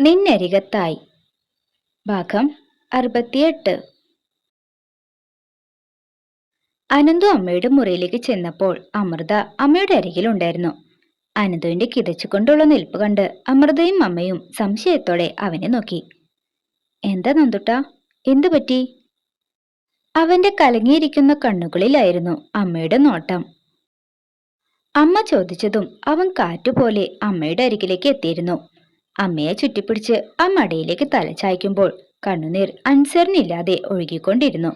നിന്നരികത്തായി. ഭാഗം അറുപത്തിയെട്ട്. അനന്തു അമ്മയുടെ മുറിയിലേക്ക് ചെന്നപ്പോൾ അമൃത അമ്മയുടെ അരികിലുണ്ടായിരുന്നു അനന്തുവിന്റെ കിതച്ചുകൊണ്ടുള്ള നിൽപ്പ് കണ്ട് അമൃതയും അമ്മയും സംശയത്തോടെ അവനെ നോക്കി. എന്താ നന്ദുട്ട? എന്തു പറ്റി? അവന്റെ കലങ്ങിയിരിക്കുന്ന കണ്ണുകളിലായിരുന്നു അമ്മയുടെ നോട്ടം. അമ്മ ചോദിച്ചതും അവൻ കാറ്റുപോലെ അമ്മയുടെ അരികിലേക്ക് എത്തിയിരുന്നു. അമ്മയെ ചുറ്റിപ്പിടിച്ച് ആ മടിയിലേക്ക് തലചായ്ക്കുമ്പോൾ കണ്ണുനീർ അൻസറിനില്ലാതെ ഒഴുകിക്കൊണ്ടിരുന്നു.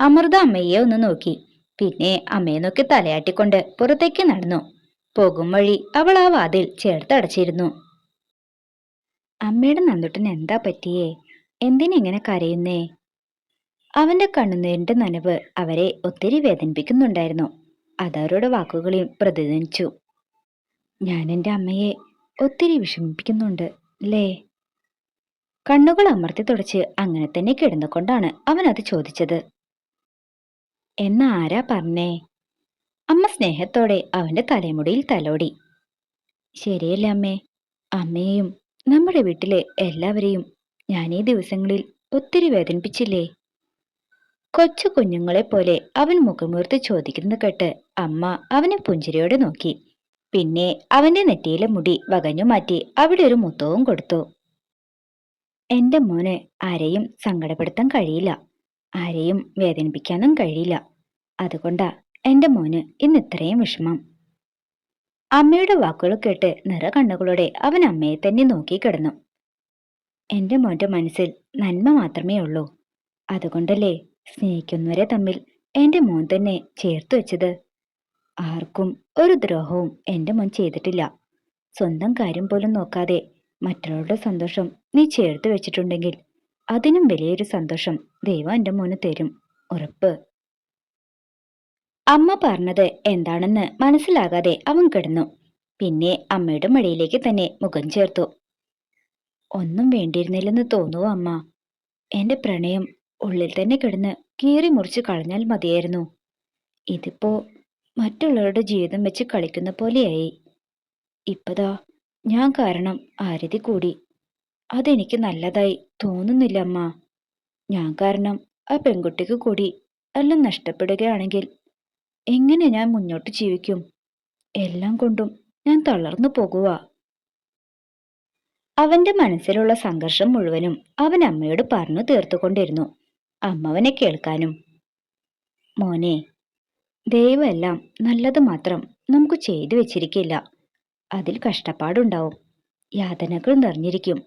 അമൃത അമ്മയെ ഒന്ന് നോക്കി. പിന്നെ അമ്മയെ നോക്കി തലയാട്ടിക്കൊണ്ട് പുറത്തേക്ക് നടന്നു. പോകും വഴി അവൾ ആ വാതിൽ ചേർത്തടച്ചിരുന്നു. അമ്മയുടെ നന്ദുട്ടൻ എന്താ പറ്റിയേ? എന്തിനെങ്ങനെ കരയുന്നേ? അവന്റെ കണ്ണുനീരിന്റെ നനവ് അവരെ ഒത്തിരി വേദനിപ്പിക്കുന്നുണ്ടായിരുന്നു. അതവരുടെ വാക്കുകളെയും പ്രതിധ്വനിച്ചു. ഞാൻ എന്റെ അമ്മയെ ഒത്തിരി വിഷമിപ്പിക്കുന്നുണ്ട് ലേ കണ്ണുകൾ അമർത്തി തുടച്ച് അങ്ങനെ തന്നെ കിടന്നുകൊണ്ടാണ് അവൻ അത് ചോദിച്ചത്. എന്ന ആരാ പറഞ്ഞേ? അമ്മ സ്നേഹത്തോടെ അവന്റെ തലമുടിയിൽ തലോടി. ശരിയല്ല അമ്മേ? അമ്മയെയും നമ്മുടെ വീട്ടിലെ എല്ലാവരെയും ഞാൻ ഈ ദിവസങ്ങളിൽ ഒത്തിരി വേദനിപ്പിച്ചില്ലേ? കൊച്ചു കുഞ്ഞുങ്ങളെ പോലെ അവൻ മുഖമുയർത്തി ചോദിക്കുന്നത് കേട്ട് അമ്മ അവനെ പുഞ്ചിരിയോടെ നോക്കി. പിന്നെ അവന്റെ നെറ്റിയിലെ മുടി വകഞ്ഞു മാറ്റി അവിടെ ഒരു മുത്തവും കൊടുത്തു. എന്റെ മോനെ ആരെയും സങ്കടപ്പെടുത്താൻ കഴിയില്ല. ആരെയും വേദനിപ്പിക്കാനും കഴിയില്ല. അതുകൊണ്ടാ എന്റെ മോന് ഇന്ന് ഇത്രയും വിഷമം. അമ്മയുടെ വാക്കുകൾ കേട്ട് നിറ കണ്ണുകളോടെ അവൻ അമ്മയെ തന്നെ നോക്കി കിടന്നു. എന്റെ മോന്റെ മനസ്സിൽ നന്മ മാത്രമേ ഉള്ളൂ. അതുകൊണ്ടല്ലേ സ്നേഹിക്കുന്നവരെ തമ്മിൽ എന്റെ മോൻ തന്നെ ചേർത്ത് വെച്ചത്? ആർക്കും ഒരു ദ്രോഹവും എന്റെ മുൻ ചെയ്തിട്ടില്ല. സ്വന്തം കാര്യം പോലും നോക്കാതെ മറ്റുള്ളവരുടെ സന്തോഷം നീ ചേർത്ത് വെച്ചിട്ടുണ്ടെങ്കിൽ അതിനും വലിയൊരു സന്തോഷം ദൈവം എന്റെ മോന് തരും. ഉറപ്പ്. അമ്മ പറഞ്ഞത് എന്താണെന്ന് മനസ്സിലാകാതെ അവൻ കിടന്നു. പിന്നെ അമ്മയുടെ മടിയിലേക്ക് തന്നെ മുഖം ചേർത്തു. ഒന്നും വേണ്ടിയിരുന്നില്ലെന്ന് തോന്നുവോ അമ്മ? എന്റെ പ്രണയം ഉള്ളിൽ തന്നെ കിടന്ന് കീറി മുറിച്ച് കളഞ്ഞാൽ മതിയായിരുന്നു. ഇതിപ്പോ മറ്റുള്ളവരുടെ ജീവിതം വെച്ച് കളിക്കുന്ന പോലെയായി. ഇപ്പതാ ഞാൻ കാരണം ആരതി കൂടി. അതെനിക്ക് നല്ലതായി തോന്നുന്നില്ല അമ്മ. ഞാൻ കാരണം ആ പെൺകുട്ടിക്ക് കൂടി എല്ലാം നഷ്ടപ്പെടുകയാണെങ്കിൽ എങ്ങനെ ഞാൻ മുന്നോട്ട് ജീവിക്കും? എല്ലാം കൊണ്ടും ഞാൻ തളർന്നു പോകുക അവന്റെ മനസ്സിലുള്ള സംഘർഷം മുഴുവനും അവൻ അമ്മയോട് പറഞ്ഞു തീർത്തുകൊണ്ടിരുന്നു. അമ്മവനെ കേൾക്കാനും. മോനെ ദൈവമെല്ലാം നല്ലത് മാത്രം നമുക്ക് ചെയ്തു വെച്ചിരിക്കില്ല. അതിൽ കഷ്ടപ്പാടുണ്ടാവും. യാതനകൾ നിറഞ്ഞിരിക്കും.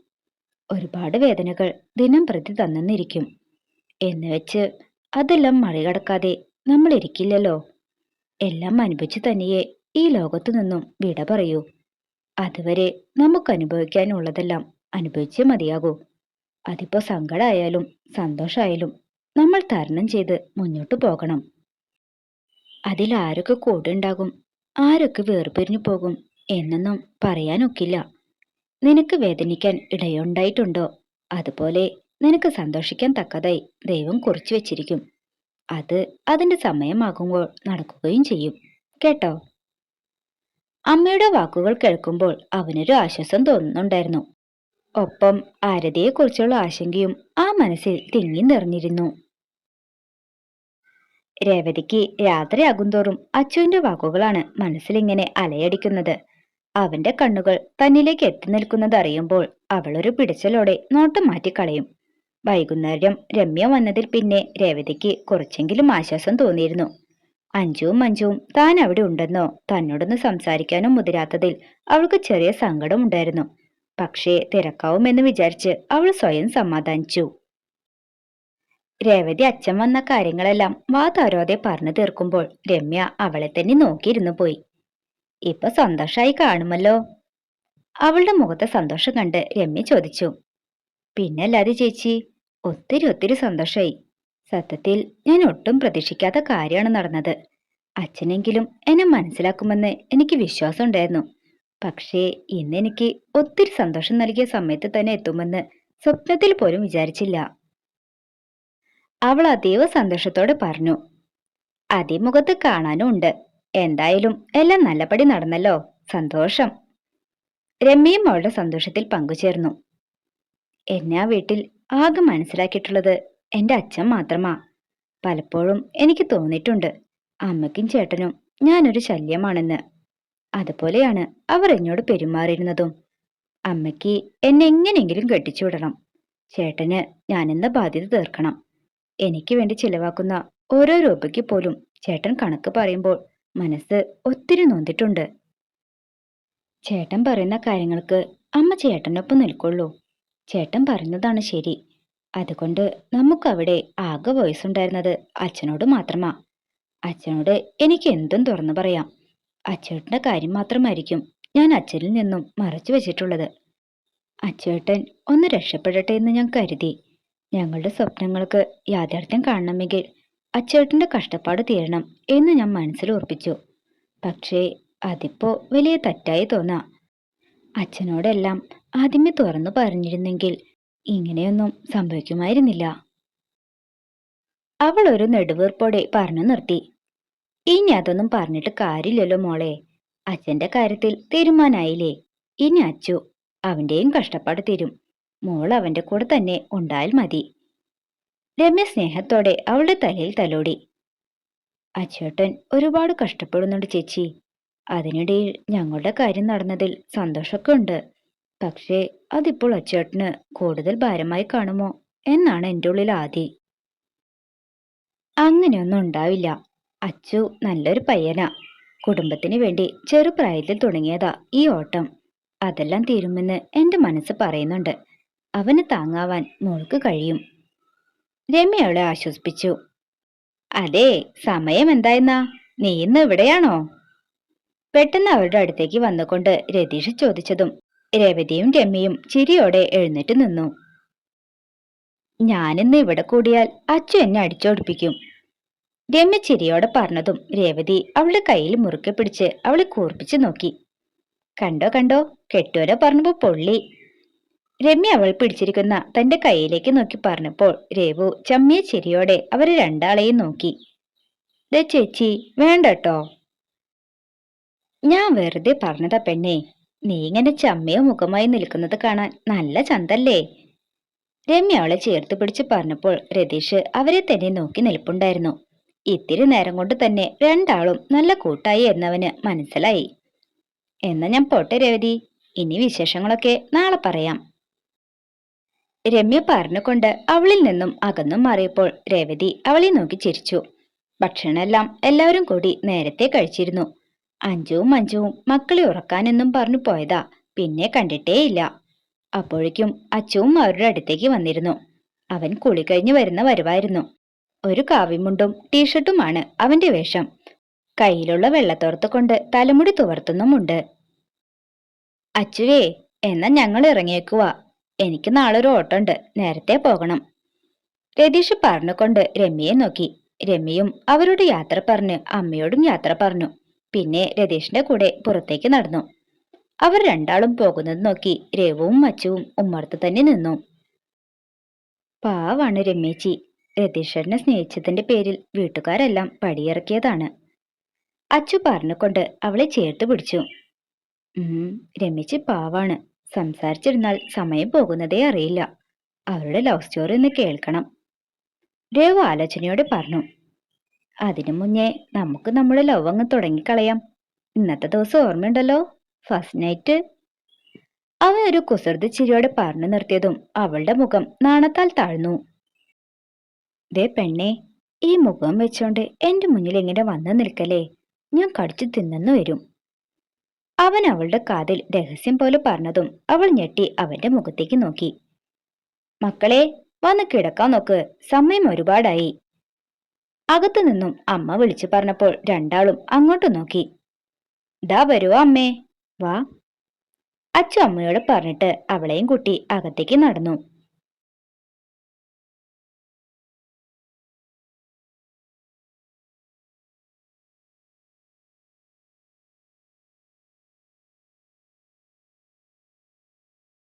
ഒരുപാട് വേദനകൾ ദിനം പ്രതി തന്നെന്നിരിക്കും. എന്നുവെച്ച് അതെല്ലാം മറികടക്കാതെ നമ്മൾ ഇരിക്കില്ലല്ലോ. എല്ലാം അനുഭവിച്ചു തന്നെയേ ഈ ലോകത്തു നിന്നും വിട പറയൂ. അതുവരെ നമുക്ക് അനുഭവിക്കാനുള്ളതെല്ലാം അനുഭവിച്ചേ മതിയാകൂ. അതിപ്പോ സങ്കടമായാലും സന്തോഷമായാലും നമ്മൾ തരണം ചെയ്ത് മുന്നോട്ട് പോകണം. അതിൽ ആരൊക്കെ കൂടുണ്ടാകും? ആരൊക്കെ വേർപിരിഞ്ഞു പോകും? എന്നൊന്നും പറയാനൊക്കില്ല. നിനക്ക് വേദനിക്കാൻ ഇടയുണ്ടായിട്ടുണ്ടോ? അതുപോലെ നിനക്ക് സന്തോഷിക്കാൻ തക്കതായി ദൈവം കുറിച്ചു വെച്ചിരിക്കും. അത് അതിന്റെ സമയമാകുമ്പോൾ നടക്കുകയും ചെയ്യും. കേട്ടോ? അമ്മയുടെ വാക്കുകൾ കേൾക്കുമ്പോൾ അവനൊരു ആശ്വാസം തോന്നുന്നുണ്ടായിരുന്നു. ഒപ്പം ആരതിയെക്കുറിച്ചുള്ള ആശങ്കയും ആ മനസ്സിൽ തിങ്ങി നിറഞ്ഞിരുന്നു. രേവതിക്ക് രാത്രിയാകുന്തോറും അച്ചുവിന്റെ വാക്കുകളാണ് മനസ്സിലിങ്ങനെ അലയടിക്കുന്നത്. അവന്റെ കണ്ണുകൾ തന്നിലേക്ക് എത്തി നിൽക്കുന്നത് അറിയുമ്പോൾ അവളൊരു പിടിച്ചലോടെ നോട്ടം മാറ്റിക്കളയും. വൈകുന്നേരം രമ്യ വന്നതിൽ പിന്നെ രേവതിക്ക് കുറച്ചെങ്കിലും ആശ്വാസം തോന്നിയിരുന്നു. അഞ്ചുവും മഞ്ജുവും താൻ അവിടെ ഉണ്ടെന്നോ തന്നോടൊന്ന് സംസാരിക്കാനും മുതിരാത്തതിൽ അവൾക്ക് ചെറിയ സങ്കടമുണ്ടായിരുന്നു പക്ഷേ തിരക്കാവുമെന്ന് വിചാരിച്ച് അവൾ സ്വയം സമാധാനിച്ചു. രേവതി അച്ഛൻ വന്ന കാര്യങ്ങളെല്ലാം വാ താരോതെ പറഞ്ഞു തീർക്കുമ്പോൾ രമ്യ അവളെ തന്നെ നോക്കിയിരുന്നു പോയി. ഇപ്പൊ സന്തോഷമായി കാണുമല്ലോ? അവളുടെ മുഖത്തെ സന്തോഷം കണ്ട് രമ്യ ചോദിച്ചു. പിന്നല്ലാതെ ചേച്ചി ഒത്തിരി ഒത്തിരി സന്തോഷമായി സത്യത്തിൽ ഞാൻ ഒട്ടും പ്രതീക്ഷിക്കാത്ത കാര്യമാണ് നടന്നത്. അച്ഛനെങ്കിലും എന്നെ മനസ്സിലാക്കുമെന്ന് എനിക്ക് വിശ്വാസം ഉണ്ടായിരുന്നു. പക്ഷേ ഇന്ന് എനിക്ക് ഒത്തിരി സന്തോഷം നൽകിയ സമയത്ത് തന്നെ എത്തുമെന്ന് സ്വപ്നത്തിൽ പോലും വിചാരിച്ചില്ല. അവൾ അതീവ സന്തോഷത്തോടെ പറഞ്ഞു. അതിമുഖത്ത് കാണാനും ഉണ്ട്. എന്തായാലും എല്ലാം നല്ലപടി നടന്നല്ലോ. സന്തോഷം. രമ്യയും അവളുടെ സന്തോഷത്തിൽ പങ്കുചേർന്നു. എന്നെ ആ വീട്ടിൽ ആകെ മനസ്സിലാക്കിയിട്ടുള്ളത് എന്റെ അച്ഛൻ മാത്രമാ. പലപ്പോഴും എനിക്ക് തോന്നിയിട്ടുണ്ട് അമ്മയ്ക്കും ചേട്ടനും ഞാനൊരു ശല്യമാണെന്ന്. അതുപോലെയാണ് അവർ എന്നോട് പെരുമാറിയിരുന്നതും. അമ്മയ്ക്ക് എന്നെ എങ്ങനെയെങ്കിലും കെട്ടിച്ചുവിടണം. ചേട്ടന് ഞാനെന്ന ബാധ്യത തീർക്കണം. എനിക്ക് വേണ്ടി ചിലവാക്കുന്ന ഓരോ രൂപയ്ക്ക് പോലും ചേട്ടൻ കണക്ക് പറയുമ്പോൾ മനസ്സ് ഒത്തിരി നൊന്തിട്ടുണ്ട്. ചേട്ടൻ പറയുന്ന കാര്യങ്ങൾക്ക് അമ്മ ചേട്ടനൊപ്പം നിൽക്കുള്ളൂ. ചേട്ടൻ പറയുന്നതാണ് ശരി. അതുകൊണ്ട് നമുക്കവിടെ ആകെ വോയിസ് ഉണ്ടായിരുന്നത് അച്ഛനോട് മാത്രമാ. അച്ഛനോട് എനിക്ക് എന്തും തുറന്നു പറയാം. അച്ചേട്ടന്റെ കാര്യം മാത്രമായിരിക്കും ഞാൻ അച്ഛനിൽ നിന്നും മറച്ചു വെച്ചിട്ടുള്ളത്. അച്ചേട്ടൻ ഒന്ന് രക്ഷപ്പെടട്ടെ എന്ന് ഞാൻ കരുതി. ഞങ്ങളുടെ സ്വപ്നങ്ങൾക്ക് യാഥാർത്ഥ്യം കാണണമെങ്കിൽ അച്ചേട്ടന്റെ കഷ്ടപ്പാട് തീരണം എന്ന് ഞാൻ മനസ്സിൽ ഉറപ്പിച്ചു. പക്ഷേ അതിപ്പോ വലിയ തെറ്റായി തോന്നാം. അച്ഛനോടെല്ലാം ആദ്യമേ തുറന്നു പറഞ്ഞിരുന്നെങ്കിൽ ഇങ്ങനെയൊന്നും സംഭവിക്കുമായിരുന്നില്ല. അവൾ ഒരു നെടുവീർപ്പോടെ പറഞ്ഞു നിർത്തി. ഇനി അതൊന്നും പറഞ്ഞിട്ട് കാര്യമില്ലല്ലോ മോളെ. അച്ഛന്റെ കാര്യത്തിൽ തീരുമാനായില്ലേ? ഇനി അച്ചു അവന്റെയും കഷ്ടപ്പാട് തീരും. മോൾ അവന്റെ കൂടെ തന്നെ ഉണ്ടായാൽ മതി. രമ്യ സ്നേഹത്തോടെ അവളുടെ തലയിൽ തലോടി. അച്ചേട്ടൻ ഒരുപാട് കഷ്ടപ്പെടുന്നുണ്ട് ചേച്ചി. അതിനിടയിൽ ഞങ്ങളുടെ കാര്യം നടന്നതിൽ സന്തോഷമൊക്കെ ഉണ്ട്. പക്ഷേ അതിപ്പോൾ അച്ചേട്ടന് കൂടുതൽ ഭാരമായി കാണുമോ എന്നാണ് എന്റെ ഉള്ളിൽ ആദി. അങ്ങനെയൊന്നും ഉണ്ടാവില്ല. അച്ചു നല്ലൊരു പയ്യനാ. കുടുംബത്തിന് വേണ്ടി ചെറുപ്രായത്തിൽ തുടങ്ങിയതാ ഈ ഓട്ടം. അതെല്ലാം തീരുമെന്ന് എന്റെ മനസ്സ് പറയുന്നുണ്ട്. അവന് താങ്ങാവാൻ മോൾക്ക് കഴിയും. രമ്യ അവളെ ആശ്വസിപ്പിച്ചു. അതെ സമയം എന്തായെന്നാ? നീ ഇന്ന് ഇവിടെയാണോ? പെട്ടെന്ന് അവരുടെ അടുത്തേക്ക് വന്നുകൊണ്ട് രതീഷ് ചോദിച്ചതും രേവതിയും രമ്യയും ചിരിയോടെ എഴുന്നേറ്റ് നിന്നു. ഞാനിന്ന് ഇവിടെ കൂടിയാൽ അച്ചു എന്നെ അടിച്ചോടിപ്പിക്കും. രമ്യ ചിരിയോടെ പറഞ്ഞതും രേവതി അവളുടെ കയ്യിൽ മുറുക്കെ പിടിച്ച് അവളെ കൂർപ്പിച്ചു നോക്കി. കണ്ടോ കണ്ടോ കെട്ടുവരെ പറഞ്ഞപ്പോ പൊള്ളി. രമ്യ അവൾ പിടിച്ചിരിക്കുന്ന തന്റെ കൈയിലേക്ക് നോക്കി പറഞ്ഞപ്പോൾ രേവു ചമ്മിയ ചിരിയോടെ അവരെ രണ്ടാളെയും നോക്കി. ദേ ചേച്ചി വേണ്ടട്ടോ. ഞാൻ വെറുതെ പറഞ്ഞതാ പെണ്ണേ നീ ഇങ്ങനെ ചമ്മയോ മുഖമായി നിൽക്കുന്നത് കാണാൻ നല്ല ചന്തല്ലേ? രമ്യ അവളെ ചേർത്ത് പിടിച്ച് പറഞ്ഞപ്പോൾ രതീഷ് അവരെ തന്നെ നോക്കി നിൽപ്പുണ്ടായിരുന്നു. ഇത്തിരി നേരം കൊണ്ട് തന്നെ രണ്ടാളും നല്ല കൂട്ടായി എന്നവന് മനസ്സിലായി. എന്നാ ഞാൻ പോട്ടെ രവതി ഇനി വിശേഷങ്ങളൊക്കെ നാളെ പറയാം. രമ്യ പറഞ്ഞുകൊണ്ട് അവളിൽ നിന്നും അകന്നും മാറിയപ്പോൾ രേവതി അവളെ നോക്കി ചിരിച്ചു. ഭക്ഷണമെല്ലാം എല്ലാവരും കൂടി നേരത്തെ കഴിച്ചിരുന്നു. അഞ്ചുവും അഞ്ചുവും മക്കളെ ഉറക്കാനെന്നും പറഞ്ഞു പോയതാ. പിന്നെ കണ്ടിട്ടേയില്ല. അപ്പോഴേക്കും അച്ചുവും അവരുടെ അടുത്തേക്ക് വന്നിരുന്നു. അവൻ കുളി കഴിഞ്ഞു വരുന്ന വരുവായിരുന്നു. ഒരു കാവിമുണ്ടും ടീഷർട്ടുമാണ് അവന്റെ വേഷം. കയ്യിലുള്ള വെള്ളത്തോർത്ത് കൊണ്ട് തലമുടി തുവർത്തുന്നുമുണ്ട്. അച്ചുവേ എന്നാ ഞങ്ങൾ ഇറങ്ങിയേക്കുവാ. എനിക്ക് നാളെ ഒരു ഓട്ടമുണ്ട്. നേരത്തെ പോകണം. രതീഷ് പറഞ്ഞുകൊണ്ട് രമ്യയെ നോക്കി. രമ്യയും അവരോട് യാത്ര പറഞ്ഞ് അമ്മയോടും യാത്ര പറഞ്ഞു. പിന്നെ രതീഷിന്റെ കൂടെ പുറത്തേക്ക് നടന്നു. അവർ രണ്ടാളും പോകുന്നത് നോക്കി രേവവും മച്ചുവും ഉമ്മർത്ത് തന്നെ നിന്നു. പാവാണ് രമ്യച്ചി. രതീഷനെ സ്നേഹിച്ചതിന്റെ പേരിൽ വീട്ടുകാരെല്ലാം പടിയിറക്കിയതാണ്. അച്ചു പറഞ്ഞുകൊണ്ട് അവളെ ചേർത്ത് പിടിച്ചു. ഉം പാവാണ്. സംസാരിച്ചിരുന്നാൽ സമയം പോകുന്നതേ അറിയില്ല. അവരുടെ ലവ് സ്റ്റോറി ഒന്ന് കേൾക്കണം. രേവു ആലോചനയോടെ പറഞ്ഞു അതിനു മുന്നേ നമുക്ക് നമ്മുടെ ലവ് അങ്ങ് തുടങ്ങിക്കളയാം. ഇന്നത്തെ ദിവസം ഓർമ്മയുണ്ടല്ലോ ഫസ്റ്റ് നൈറ്റ് അവൻ ഒരു കുസൃതി ചിരിയോടെ പറഞ്ഞു നിർത്തിയതും അവളുടെ മുഖം നാണത്താൽ താഴ്ന്നു. ദേ പെണ്ണെ ഈ മുഖം വെച്ചോണ്ട് എന്റെ മുന്നിൽ എങ്ങനെ വന്നു നിൽക്കലേ ഞാൻ കടിച്ചു തിന്നെന്ന് വരും. അവൻ അവളുടെ കാതിൽ രഹസ്യം പോലെ പറഞ്ഞതും അവൾ ഞെട്ടി അവന്റെ മുഖത്തേക്ക് നോക്കി. മക്കളെ വന്ന് കിടക്കാൻ നോക്ക്. സമയം ഒരുപാടായി. അകത്തു നിന്നും അമ്മ വിളിച്ചു പറഞ്ഞപ്പോൾ രണ്ടാളും അങ്ങോട്ട് നോക്കി. ദാ വരുവാ അമ്മേ? വാ. അച്ചു അമ്മയോട് പറഞ്ഞിട്ട് അവളെയും കുട്ടി അകത്തേക്ക് നടന്നു.